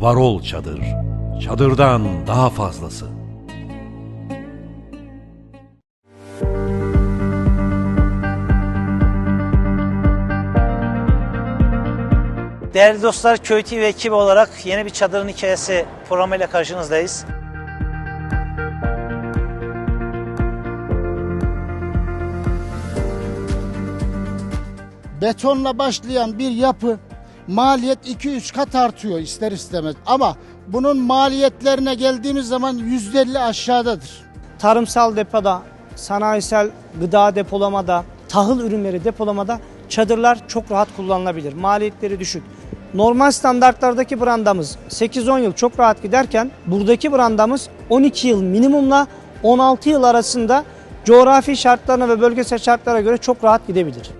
Varol Çadır. Çadırdan daha fazlası. Değerli dostlar, Köy TV ekibi olarak yeni bir çadırın hikayesi programıyla karşınızdayız. betonla başlayan bir yapı maliyet 2-3 kat artıyor ister istemez. Ama bunun maliyetlerine geldiğimiz zaman %50 aşağıdadır. tarımsal depoda, sanayisel gıda depolamada, tahıl ürünleri depolamada çadırlar çok rahat kullanılabilir. Maliyetleri düşük. Normal standartlardaki brandamız 8-10 yıl çok rahat giderken buradaki brandamız 12 yıl minimumla 16 yıl arasında coğrafi şartlarına ve bölgesel şartlara göre çok rahat gidebilir.